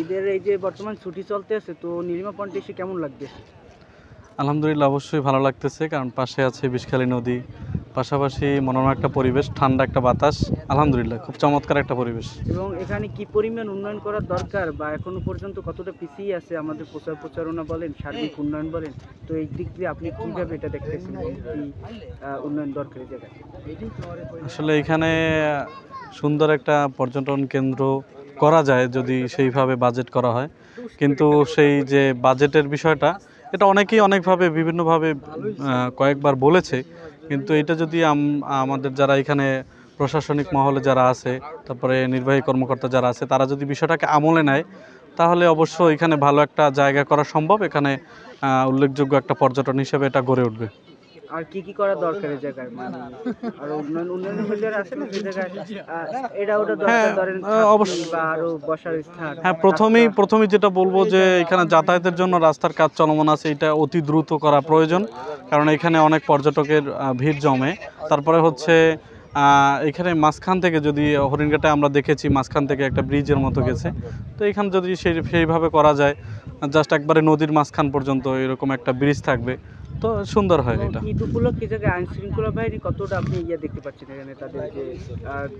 ঈদের এই যে বর্তমান ছুটি চলতে আছে তো নীলিমা পয়েন্টে এসে কেমন লাগবে? আলহামদুলিল্লাহ অবশ্যই ভালো লাগতেছে কারণ পাশে আছে বিষখালী নদী। পাশাপাশি মনোরম একটা পরিবেশ ঠান্ডা একটা বাতাস আলহামদুলিল্লাহ খুব চমৎকার একটা পরিবেশ। এবং এখানে কি পরিমাণ উন্নয়ন করার দরকার বা এখনও পর্যন্ত কতটা পিছিয়ে আছে আমাদের প্রচার প্রচারণা বলেন সার্বিক উন্নয়ন বলেন তো এই দিক দিয়ে আপনি কীভাবে এটা দেখতেছেন? কি উন্নয়ন দরকার এই জায়গায়? আসলে এখানে সুন্দর একটা পর্যটন কেন্দ্র করা যায় যদি সেইভাবে বাজেট করা হয়। কিন্তু সেই যে বাজেটের বিষয়টা, এটা অনেকেই অনেকভাবে বিভিন্নভাবে কয়েকবার বলেছে। কিন্তু এটা যদি আমাদের যারা এখানে প্রশাসনিক মহলে যারা আছে, তারপরে নির্বাহী কর্মকর্তা যারা আছে, তারা যদি বিষয়টাকে আমলে নেয়, তাহলে অবশ্য এখানে ভালো একটা জায়গা করা সম্ভব। এখানে উল্লেখযোগ্য একটা পর্যটন হিসেবে এটা গড়ে উঠবে। আর কি কি করা দরকার এই জায়গায়? মানে আর উন্নয়ন উন্নয়নের মধ্যে আছে না যে জায়গায় আহ, এটা ওটা দরকার হ্যাঁ, ধরেন আহ, অবশ্যই। বা আরও বসার স্থান। হ্যাঁ প্রথমেই প্রথমেই যেটা বলব যে এখানে যাতায়াতের জন্য রাস্তার কাজ চলমান আছে এটা অতি দ্রুত করা প্রয়োজন কারণ এখানে অনেক পর্যটকের ভিড় জমে। তারপরে হচ্ছে এখানে মাঝখান থেকে যদি হরিণঘাটে আমরা দেখেছি মাঝখান থেকে একটা ব্রিজের মতো গেছে। তো এখানে যদি সেই সেইভাবে করা যায় জাস্ট একবারে নদীর মাঝখান পর্যন্ত এরকম একটা ব্রিজ থাকবে। তো সুন্দর হয় এটা। ঈদ উপলক্ষে যে জায়গায় আইন শৃঙ্খলা বাহিনী কতটা আপনি ইয়ে দেখতে পাচ্ছেন এখানে তাদের যে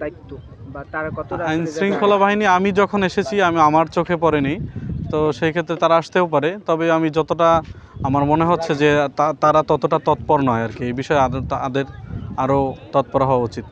দায়িত্ব? বা তারা কতটা আইন শৃঙ্খলা বাহিনী আমি যখন এসেছি আমি আমার চোখে পড়েনি। তো সেই ক্ষেত্রে তারা আসতেও পারে। তবে আমি যতটা আমার মনে হচ্ছে যে তারা ততটা তৎপর নয় আর কি। এই বিষয়ে আদের তাদের আরও তৎপর হওয়া উচিত।